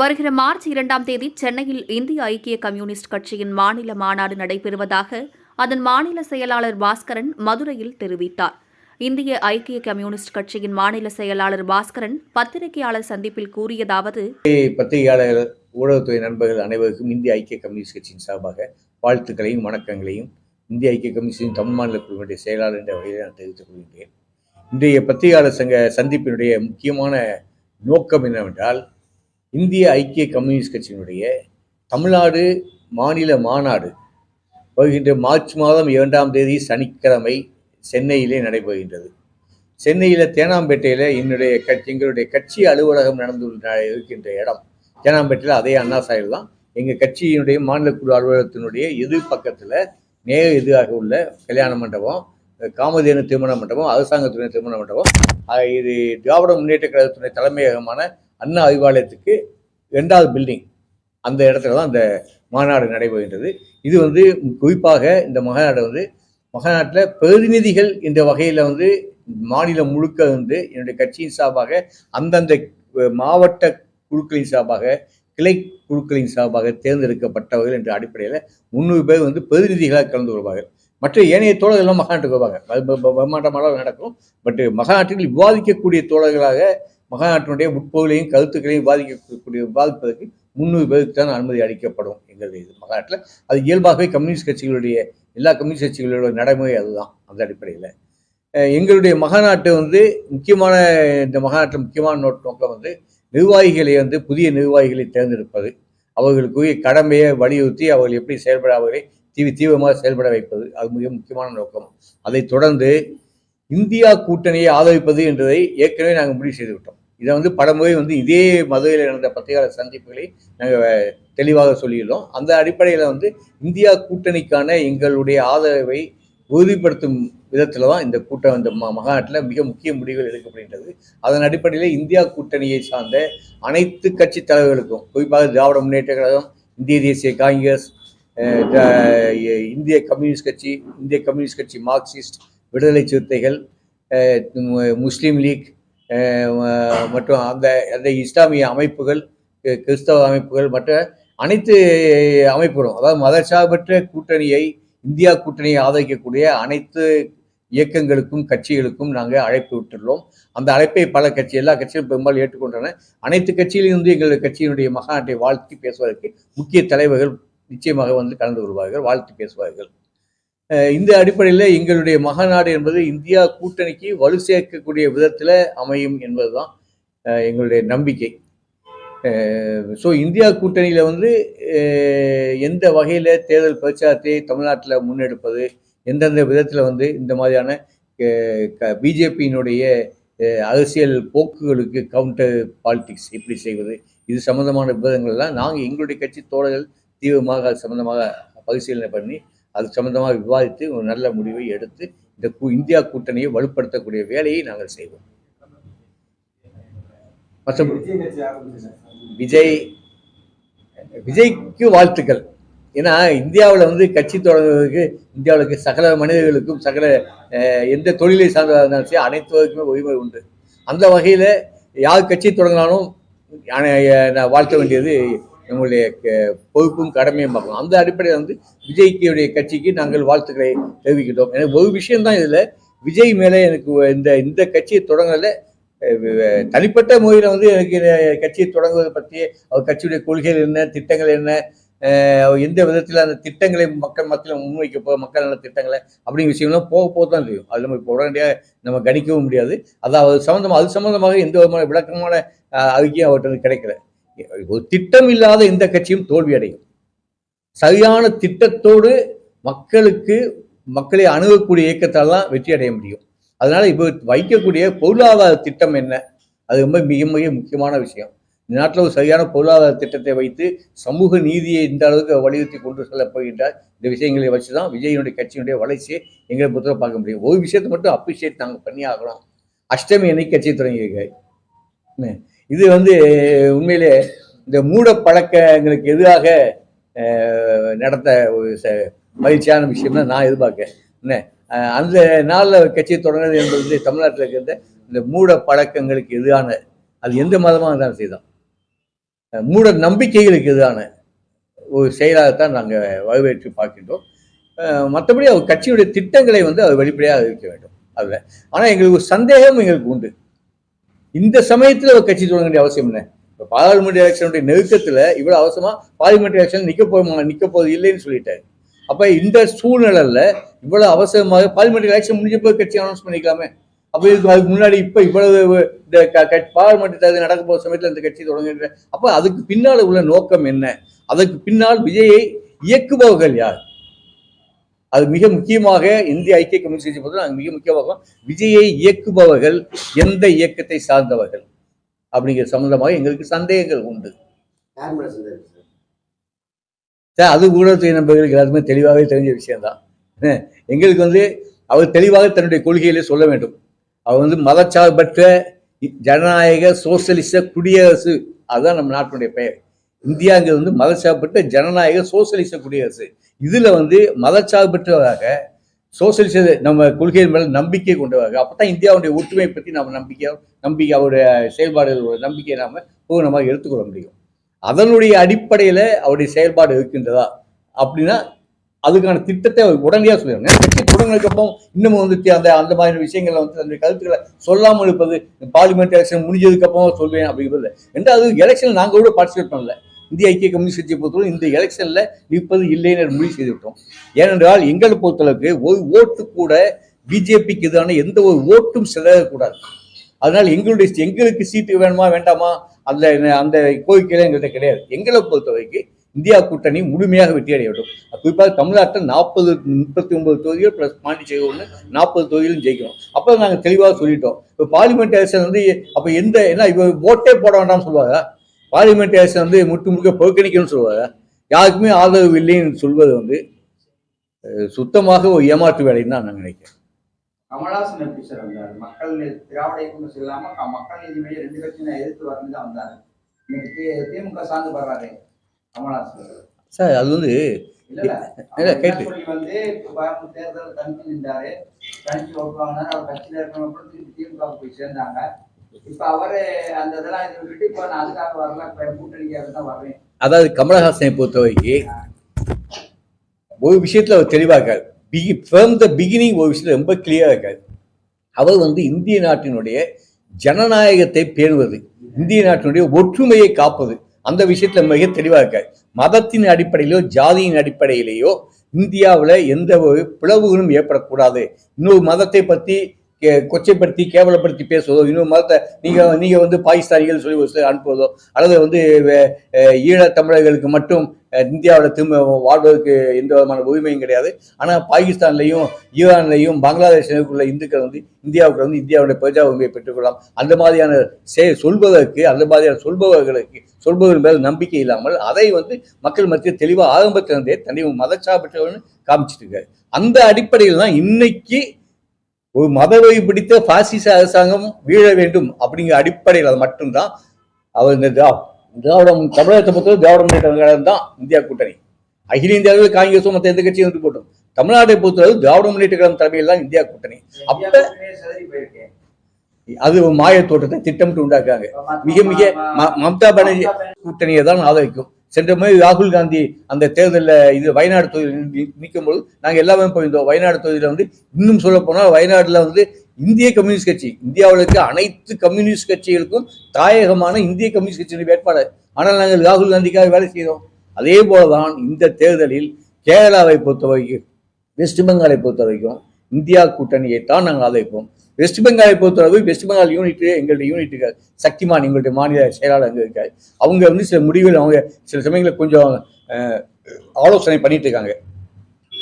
வருகிற மார்ச் இரண்டாம் தேதி சென்னையில் இந்திய ஐக்கிய கம்யூனிஸ்ட் கட்சியின் மாநில மாநாடு நடைபெறுவதாக அதன் மாநில செயலாளர் பாஸ்கரன் மதுரையில் தெரிவித்தார். இந்திய ஐக்கிய கம்யூனிஸ்ட் கட்சியின் மாநில செயலாளர் பாஸ்கரன் பத்திரிகையாளர் சந்திப்பில் கூறியதாவது பத்திரிகையாளர்கள் ஊடகத்துறை நண்பர்கள் அனைவருக்கும் இந்திய ஐக்கிய கம்யூனிஸ்ட் கட்சியின் சார்பாக வாழ்த்துக்களையும் வணக்கங்களையும் இந்திய ஐக்கிய கம்யூனிஸ்டின் தமிழ் மாநில குழுவினுடைய செயலாளர் என்ற வகையில் நான் தெரிவித்துக் கொள்கின்றேன். இன்றைய பத்திரிகையாளர் சங்க சந்திப்பினுடைய முக்கியமான நோக்கம் என்னவென்றால் இந்திய ஐக்கிய கம்யூனிஸ்ட் கட்சியினுடைய தமிழ்நாடு மாநில மாநாடு வருகின்ற மார்ச் மாதம் இரண்டாம் தேதி சனிக்கிழமை சென்னையிலே நடைபெறுகின்றது. சென்னையில் தேனாம்பேட்டையில் என்னுடைய கட்சி எங்களுடைய கட்சி அலுவலகம் நடந்து இருக்கின்ற இடம் தேனாம்பேட்டையில் அதே அண்ணா சாயில் தான். எங்கள் கட்சியினுடைய மாநில குழு அலுவலகத்தினுடைய எதிர் பக்கத்தில் நேர எதிராக உள்ள கல்யாண மண்டபம் காமதேனு திருமண மண்டபம் அரசாங்கத்துறை திருமண மண்டபம். இது திராவிட முன்னேற்ற கழகத்துடைய தலைமையகமான அண்ணா அறிவாலயத்துக்கு ரெண்டாவது பில்டிங் அந்த இடத்துல தான் அந்த மாநாடு நடைபெறுகின்றது. இது வந்து குறிப்பாக இந்த மாநாடு வந்து மாநாட்டில் பிரதிநிதிகள் என்ற வகையில் வந்து மாநிலம் முழுக்க வந்து என்னுடைய கட்சியின் சார்பாக அந்தந்த மாவட்ட குழுக்களின் சார்பாக கிளை குழுக்களின் சார்பாக தேர்ந்தெடுக்கப்பட்டவர்கள் என்ற அடிப்படையில் முந்நூறு பேர் வந்து பிரதிநிதிகளாக கலந்து கொள்வார்கள். மற்ற ஏனைய தோழர்கள்லாம் மகாநாட்டுக்கு வருவாங்க. அது பிரம்மாண்டமாக நடக்கும். பட் மகாநாட்டில் விவாதிக்கக்கூடிய தோழர்களாக மகாநாட்டினுடைய உட்பொருளையும் கருத்துக்களையும் விவாதிக்கக்கூடிய விவாதிப்பதற்கு முன்னூறு பேருக்கு தான் அனுமதி அளிக்கப்படும் எங்களுடைய இது மகாநாட்டில். அது இயல்பாகவே கம்யூனிஸ்ட் கட்சிகளுடைய எல்லா கம்யூனிஸ்ட் கட்சிகளோட நடைமுறை அதுதான் அந்த அடிப்படையில். எங்களுடைய மகாநாட்டு வந்து முக்கியமான இந்த மகாநாட்டில் முக்கியமான நோக்கம் வந்து நிர்வாகிகளை வந்து புதிய நிர்வாகிகளை தேர்ந்தெடுப்பது. அவர்களுக்குரிய கடமையை வலியுறுத்தி அவர்கள் எப்படி செயல்பட அவர்களை தீவி தீவிரமாக செயல்பட வைப்பது. அது மிக முக்கியமான நோக்கம். அதை தொடர்ந்து இந்தியா கூட்டணியை ஆதரிப்பது என்றதை ஏற்கனவே நாங்கள் முடிவு செய்து விட்டோம் இதை வந்து பலமுறை வந்து இதே மதுரையில் நடந்த பத்திரிகையாளர் சந்திப்புகளை நாங்கள் தெளிவாக சொல்லியுள்ளோம் அந்த அடிப்படையில் வந்து இந்தியா கூட்டணிக்கான எங்களுடைய ஆதரவை உறுதிப்படுத்தும் விதத்தில் தான் இந்த கூட்டம் இந்த மகாநாட்டில் மிக முக்கிய முடிவுகள் எடுக்கப்படுகின்றது. அதன் அடிப்படையில் இந்தியா கூட்டணியை சார்ந்த அனைத்து கட்சி தலைவர்களுக்கும் குறிப்பாக திராவிட முன்னேற்ற கழகம் இந்திய தேசிய காங்கிரஸ் இந்திய கம்யூனிஸ்ட் கட்சி இந்திய கம்யூனிஸ்ட் கட்சி மார்க்சிஸ்ட் விடுதலை சிறுத்தைகள் முஸ்லீம் லீக் மற்றும் அந்த அந்த இஸ்லாமிய அமைப்புகள் கிறிஸ்தவ அமைப்புகள் மற்ற அனைத்து அமைப்புகளும் அதாவது மதச்சார்பற்ற கூட்டணியை இந்தியா கூட்டணியை ஆதரிக்கக்கூடிய அனைத்து இயக்கங்களுக்கும் கட்சிகளுக்கும் நாங்கள் அழைப்பு விட்டுள்ளோம். அந்த அழைப்பை பல கட்சி எல்லா கட்சிகளும் பெரும்பாலும் ஏற்றுக்கொண்டன. அனைத்து கட்சியிலிருந்து எங்கள் கட்சியினுடைய மகாநாட்டை வாழ்த்தி பேசுவதற்கு முக்கிய தலைவர்கள் நிச்சயமாக வந்து கலந்து கொள்வார்கள் வாழ்த்து பேசுவார்கள். இந்த அடிப்படையில் எங்களுடைய மகாநாடு என்பது இந்தியா கூட்டணிக்கு வலு சேர்க்கக்கூடிய விதத்தில் அமையும் என்பதுதான் எங்களுடைய நம்பிக்கை. ஸோ இந்தியா கூட்டணியில் வந்து எந்த வகையில் தேர்தல் பிரச்சாரத்தை தமிழ்நாட்டில் முன்னெடுப்பது எந்தெந்த விதத்தில் வந்து இந்த மாதிரியான பிஜேபியினுடைய அரசியல் போக்குகளுக்கு கவுண்டர் பாலிடிக்ஸ் எப்படி செய்வது இது சம்மந்தமான விவாதங்கள்லாம் நாங்கள் எங்களுடைய கட்சி தோழர்கள் தீவிரமாக அது சம்மந்தமாக பரிசீலனை பண்ணி அது சம்மந்தமாக விவாதித்து ஒரு நல்ல முடிவை எடுத்து இந்த இந்தியா கூட்டணியை வலுப்படுத்தக்கூடிய வேலையை நாங்கள் செய்வோம். விஜய் விஜய்க்கு வாழ்த்துக்கள். ஏன்னா இந்தியாவில் வந்து கட்சி தொடங்குவதற்கு இந்தியாவுக்கு சகல மனிதர்களுக்கும் சகல எந்த தொழிலை சார்ந்ததாக இருந்தாலும் சரி அனைத்துவருக்குமே உரிமை உண்டு. அந்த வகையில் யார் கட்சி தொடங்கினாலும் வாழ்த்த வேண்டியது நம்முடைய பொறுப்பும் கடமையும் பார்க்கணும். அந்த அடிப்படையில் வந்து விஜய்க்குடைய கட்சிக்கு நாங்கள் வாழ்த்துக்களை தெரிவிக்கிட்டோம் எனக்கு ஒரு விஷயம்தான் இதில் விஜய் மேலே எனக்கு இந்த இந்த கட்சியை தொடங்கல தனிப்பட்ட முறையில் வந்து எனக்கு கட்சியை தொடங்குவதை பற்றி அவர் கட்சியுடைய கொள்கைகள் என்ன திட்டங்கள் என்ன எந்த விதத்தில் அந்த திட்டங்களை மக்கள் மத்தியில் முன்வைக்க போக மக்கள் நல திட்டங்களை அப்படிங்கிற விஷயம்லாம் போக போக தான் தெரியும் அது நம்ம இப்போ உடனடியாக நம்ம கணிக்கவும் முடியாது. அதாவது சம்மந்தமாக அது சம்மந்தமாக எந்த விதமான விளக்கமான அறிக்கையும் அவர்கிட்ட கிடைக்கல. ஒரு திட்டம் இல்லாத எந்த கட்சியும் தோல்வி அடையும் சரியான திட்டத்தோடு மக்களுக்கு மக்களை அணுகக்கூடிய இயக்கத்தால் தான் வெற்றி அடைய முடியும். அதனால இப்போ வைக்கக்கூடிய பொருளாதார திட்டம் என்ன? அது ரொம்ப மிக மிக முக்கியமான விஷயம். இந்த நாட்டில் ஒரு சரியான பொருளாதார திட்டத்தை வைத்து சமூக நீதியை இந்த அளவுக்கு வலியுறுத்தி கொண்டு செல்ல போகின்றார். இந்த விஷயங்களை வச்சு தான் விஜயனுடைய கட்சியினுடைய வளர்ச்சியை எங்களை பொறுத்தவரை பார்க்க முடியும். ஒரு விஷயத்தை மட்டும் அப்ரிஷியேட் நாங்கள் பண்ணி ஆகணும். அஷ்டமி அன்னைக்கு கட்சி தொடங்கியிருக்காரு. இது வந்து உண்மையிலே இந்த மூட பழக்கங்களுக்கு எதிராக நடத்த ஒரு மகிழ்ச்சியான விஷயம் தான் நான் எதிர்பார்க்க என்ன? அந்த நாளில் கட்சி தொடங்குறது என்பது தமிழ்நாட்டில் இருக்கிற இந்த மூட பழக்கங்களுக்கு எதிரான அது எந்த மதமாக இருந்தாலும் செய்தான் மூட நம்பிக்கைகளுக்கு எதிரான ஒரு செயலாகத்தான் நாங்கள் வரவேற்று பார்க்கின்றோம். மற்றபடி அவர் கட்சியுடைய திட்டங்களை வந்து அவர் வெளிப்படையாக அறிவிக்க வேண்டும். அதில். ஆனால் எங்களுக்கு ஒரு சந்தேகம் எங்களுக்கு உண்டு. இந்த சமயத்தில் ஒரு கட்சி தொடங்க வேண்டிய அவசியம் என்ன இப்போ பாராளுமன்ற எலெக்ஷனுடைய நெருக்கத்தில் இவ்வளோ அவசரமாக பார்லிமெண்ட் எலெக்ஷன் நிற்க போக நிற்க போகுது இல்லைன்னு சொல்லிட்டாரு. அப்போ இந்த சூழ்நிலையில் இவ்வளோ அவசரமாக பார்லிமெண்ட் எலெக்ஷன் முடிஞ்ச போது கட்சி அனௌன்ஸ் பண்ணிக்கலாமே? அப்போ இதுக்கு அதுக்கு முன்னாடி இப்போ இவ்வளவு இந்த க- பார்லிமெண்ட் தேர்தல் நடக்க போகிற சமயத்தில் இந்த கட்சி தொடங்குகின்ற அப்போ அதுக்கு பின்னால் உள்ள நோக்கம் என்ன? அதற்கு பின்னால் விஜயை இயக்குபவர்கள் யார்? அது மிக முக்கியமாக இந்திய ஐக்கிய கம்யூனிஸ்ட் கட்சி நாங்கள் மிக முக்கியமாக விஜயை இயக்குபவர்கள் எந்த இயக்கத்தை சார்ந்தவர்கள் அப்படிங்கிற சம்பந்தமாக எங்களுக்கு சந்தேகங்கள் உண்டு. சார்? அது ஊடகத்துறை நண்பர்களுக்கு எல்லாருமே தெளிவாகவே தெரிஞ்ச விஷயம்தான். எங்களுக்கு வந்து அவர் தெளிவாக தன்னுடைய கொள்கையிலே சொல்ல வேண்டும். அவர் வந்து மதச்சார்பற்ற ஜனநாயக சோசலிச குடியரசு. அதுதான் நம்ம நாட்டினுடைய பெயர். இந்தியாங்கிறது வந்து மதச்சார்பற்ற ஜனநாயக சோசலிச குடியரசு. இதில் வந்து மதச்சார்பற்றவராக சோசியலிச நம்ம கொள்கையின் மேலே நம்பிக்கை கொண்டவராக அப்பதான் இந்தியாவுடைய ஒற்றுமை பற்றி நம்ம நம்பிக்கை நம்பிக்கை அவருடைய செயல்பாடுகளோட நம்பிக்கையை நாம் பூர்ணமாக எடுத்துக்கொள்ள முடியும். அதனுடைய அடிப்படையில் அவருடைய செயல்பாடு இருக்கின்றதா அப்படின்னா அதுக்கான திட்டத்தை அவர் உடனடியாக சொல்லிடுறாங்க கட்சி தொடங்கினதுக்கு அப்புறம் இன்னமும் வந்து அந்த அந்த மாதிரி விஷயங்களை வந்து தன்னுடைய கருத்துக்களை சொல்லாமல் இருப்பது பார்லிமெண்ட் எலெக்ஷன் முடிஞ்சதுக்கப்புறம் சொல்வேன் அப்படிங்கிறது ரெண்டாவது எலெக்ஷன் நாங்கள் கூட பார்ட்டிசிபேட் பண்ணல. இந்திய ஐக்கிய கம்யூனிஸ்ட் கட்சியை பொறுத்தவரை இந்த எலெக்ஷன்ல நிற்பது இல்லைன்னு முடிவு செய்து விட்டோம் ஏனென்றால் எங்களை பொறுத்தளவுக்கு ஒரு ஓட்டு கூட பிஜேபிக்கு எதிரான எந்த ஒரு ஓட்டும் சிதறக்கூடாது அதனால் எங்களுடைய எங்களுக்கு சீட்டு வேணுமா வேண்டாமா? அந்த அந்த கோரிக்கையில எங்கள்கிட்ட கிடையாது. எங்களை பொறுத்த வரைக்கும் இந்தியா கூட்டணி முழுமையாக வெற்றியடைய வேண்டும். குறிப்பாக தமிழ்நாட்டில் நாற்பது முப்பத்தி ஒன்பது தொகுதிகள் ப்ளஸ் பாண்டிச்சேரி ஒன்று நாற்பது தொகுதிகளும் ஜெயிக்கணும். அப்போ நாங்கள் தெளிவாக சொல்லிட்டோம். இப்போ பார்லிமெண்ட் எலெக்ஷன் வந்து அப்போ எந்த என்ன இப்போ ஓட்டே போட வேண்டாம்னு சொல்லுவாங்க. பார்லிமெண்ட் எலெக்ஷன் வந்து முற்று முழுக்க புறக்கணிக்கணும்னு சொல்லுவாங்க. யாருக்குமே ஆதரவு இல்லைன்னு சொல்வது வந்து சுத்தமாக ஒரு ஏமாற்று வேலைன்னு தான் நான் நினைக்கிறேன். கமலஹாசன் எப்படி சார் வந்தார்? மக்கள் திராவிட இயக்கம் இல்லாம க- மக்கள் நீதி மையம் ரெண்டு கட்சியும் எதிர்த்து வரணும் தான் வந்தாரு. இன்னைக்கு திமுக சார்ந்து வர்றாரு கமலஹாசன் சார் அது வந்து கேட்டு. வந்து தேர்தல் தனிச்சு நின்றாரு. தனிச்சு ஓட்டு வாங்கினாரு அவர் கட்சியில இருக்கிறவங்க கூட திருப்பி திமுக போய் சேர்ந்தாங்க. இப்ப அவரு அந்த இதெல்லாம் இது விட்டு இப்ப நான் அதுக்காக வரல. இப்ப கூட்டணிக்காக தான் வர்றேன். அதாவது கமலஹாசனை பொறுத்தவரைக்கு ஒரு விஷயத்துல அவர் தெளிவாக இருக்காரு. பிகி ஃப்ரம் த பிகினிங் ஒரு விஷயத்துல ரொம்ப கிளியரா இருக்காரு. அவர் வந்து இந்திய நாட்டினுடைய ஜனநாயகத்தை பேணுவது இந்திய நாட்டினுடைய ஒற்றுமையை காப்பது அந்த விஷயத்துல மிக தெளிவாக இருக்காரு. மதத்தின் அடிப்படையிலோ ஜாதியின் அடிப்படையிலேயோ இந்தியாவில் எந்த ஒரு பிளவுகளும் ஏற்படக்கூடாது. இன்னொரு மதத்தை பற்றி கொச்சைப்படுத்தி கேவலப்படுத்தி பேசுவதோ இன்னொரு மதத்தை நீங்கள் நீங்கள் வந்து பாகிஸ்தானிகள் சொல்லி அனுப்புவதோ அல்லது வந்து ஈழ தமிழர்களுக்கு மட்டும் இந்தியாவில் திரும்ப வாழ்வதற்கு எந்த விதமான உரிமையும் கிடையாது. ஆனால் பாகிஸ்தான்லையும் ஈரான்லையும் பங்களாதேஷுக்குள்ள இந்துக்கள் வந்து இந்தியாவுக்கு வந்து இந்தியாவுடைய பிரஜா உரிமையை பெற்றுக்கொள்ளலாம். அந்த மாதிரியான செ சொல்வதற்கு அந்த மாதிரியான சொல்பவர்களுக்கு சொல்பவர்கள் மேல் நம்பிக்கை இல்லாமல் அதை வந்து மக்கள் மத்தியில் தெளிவாக ஆரம்பத்திலிருந்தே தன்னை மதச்சார்பற்றவர்னு காமிச்சிட்டு இருக்காரு. அந்த அடிப்படையில் தான் இன்னைக்கு ஒரு மதவை பிடித்த பாசிச அரசாங்கம் வீழ வேண்டும் அப்படிங்கிற அடிப்படையில் அது மட்டும்தான். அவர் இந்த திரா- திராவிடம் தமிழகத்தை பொறுத்தவரை திராவிட முன்னேற்ற கழகம் தான் இந்தியா கூட்டணி. அகில இந்திய அளவில் காங்கிரஸும் மற்ற எந்த கட்சியும் வந்து போட்டோம். தமிழ்நாட்டை பொறுத்தவரை திராவிட முன்னேற்ற கழகம் தலைமையில் தான் இந்தியா கூட்டணி. அப்ப- அது மாய தோட்டத்தை திட்டமிட்டு உண்டாக்குறாங்க. மிக மிக மம்தா பானர்ஜி. கூட்டணியை தான் ஆதரிக்கும். சென்ற முறை ராகுல் காந்தி அந்த தேர்தலில் இது வயநாடு தொகுதியில் நிற்கும் போது நாங்கள் எல்லாமே போயிருந்தோம். வயநாடு தொகுதியில் வந்து இன்னும் சொல்ல போனால் வயநாட்டில் வந்து இந்திய கம்யூனிஸ்ட் கட்சி இந்தியாவில் இருக்க அனைத்து கம்யூனிஸ்ட் கட்சிகளுக்கும் தாயகமான இந்திய கம்யூனிஸ்ட் கட்சியின் வேட்பாளர். ஆனால் நாங்கள் ராகுல் காந்திக்காக வேலை செய்தோம். அதே போல தான் இந்த தேர்தலில் கேரளாவை பொறுத்த வரைக்கும் வெஸ்ட் பெங்காலை பொறுத்த வரைக்கும் இந்தியா கூட்டணியை தான் நாங்கள் ஆதரிப்போம். வெஸ்ட் பெங்காலை பொறுத்தளவு வெஸ்ட் பெங்கால் யூனிட் எங்களுடைய யூனிட் இருக்காது சக்திமான் எங்களுடைய மாநில செயலாளர் அங்கே இருக்காரு. அவங்க வந்து சில முடிவுகள் அவங்க சில சமயங்களில் கொஞ்சம் ஆலோசனை பண்ணிட்டு இருக்காங்க.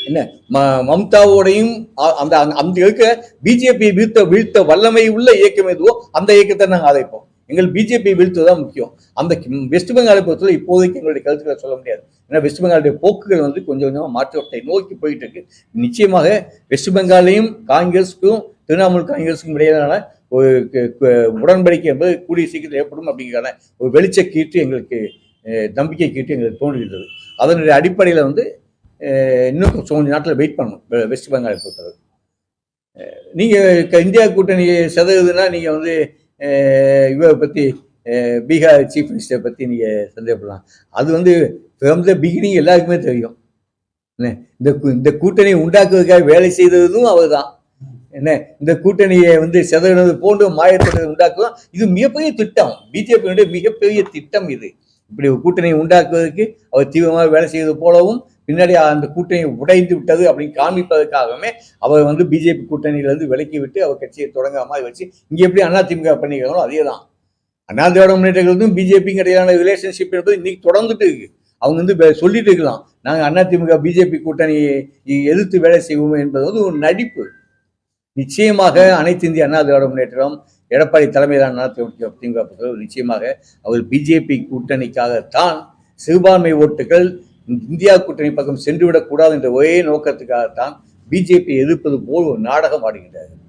என்ன? ம மம்தாவோடையும் அந்த அந்த- இருக்க பிஜேபி வீழ்த்த வீழ்த்த வல்லமை உள்ள இயக்கம் எதுவோ அந்த இயக்கத்தை நாங்கள் ஆதரிப்போம். எங்கள் பிஜேபி வீழ்த்துவது தான் முக்கியம். அந்த வெஸ்ட் பெங்காலை பொறுத்தவரை இப்போதைக்கு எங்களுடைய கருத்துக்களை சொல்ல முடியாது. ஏன்னா வெஸ்ட் பெங்காலுடைய போக்குகள் வந்து கொஞ்சம் கொஞ்சமாக மாற்றத்தை நோக்கி போயிட்டு இருக்கு. நிச்சயமாக வெஸ்ட் பெங்காலையும் காங்கிரஸுக்கும் திரிணாமுல் காங்கிரஸுக்கும் இடையிலான ஒரு உடன்படிக்கை என்பது கூடிய சீக்கிரத்தில் ஏற்படும் அப்படிங்கிறத ஒரு வெளிச்ச கீற்று எங்களுக்கு நம்பிக்கை கீற்று எங்களுக்கு தோன்றுகிறது அதனுடைய அடிப்படையில் வந்து இன்னும் கொஞ்சம் கொஞ்ச நாட்டில் வெயிட் பண்ணணும் வெஸ்ட் பெங்காலை பொறுத்தவரை. நீங்கள் க- இந்தியா கூட்டணி செதவுதுன்னா நீங்கள் வந்து இவரை பற்றி பீகார் சீஃப் மினிஸ்டரை பற்றி நீங்கள் சந்தேகப்படலாம். அது வந்து ஃப்ரம் த பிகினிங் எல்லாருக்குமே தெரியும். என்ன இந்த இந்த கூட்டணியை உண்டாக்குவதற்காக வேலை செய்ததும் அவர் தான் என்ன இந்த கூட்டணியை வந்து செதறினது போன்ற மாயத்தை உண்டாக்குவோம் இது மிகப்பெரிய திட்டம். பிஜேபியினுடைய மிகப்பெரிய திட்டம் இது. இப்படி ஒரு கூட்டணியை உண்டாக்குவதற்கு அவர் தீவிரமாக வேலை செய்வது போலவும் பின்னாடி அந்த கூட்டணி உடைந்து விட்டது அப்படின்னு காமிப்பதற்காகவே அவர் வந்து பிஜேபி கூட்டணியிலிருந்து விலக்கி விட்டு அவர் கட்சியை தொடங்குற மாதிரி வச்சு இங்கே எப்படி அதிமுக பண்ணிக்கிறாங்களோ அதே தான் அண்ணா திராவிட முன்னேற்றங்களுக்கும் பிஜேபிக்கு இடையிலான ரிலேஷன்ஷிப் என்பது இன்னைக்கு தொடர்ந்துட்டு இருக்கு. அவங்க வந்து சொல்லிட்டு இருக்கலாம். நாங்கள் அதிமுக பிஜேபி கூட்டணியை எதிர்த்து வேலை செய்வோம் என்பது வந்து ஒரு நடிப்பு. நிச்சயமாக அனைத்து இந்திய அண்ணா திராவிட முன்னேற்றம் எடப்பாடி தலைமையிலான அண்ணா திமுக திமுக நிச்சயமாக அவர் பிஜேபி கூட்டணிக்காகத்தான் சிறுபான்மை ஓட்டுகள் இந்தியா கூட்டணி பக்கம் சென்றுவிடக்கூடாது என்ற ஒரே நோக்கத்துக்காகத்தான் பிஜேபி எதிர்ப்பது போல் ஒரு நாடகம் ஆடுகின்றார்கள்.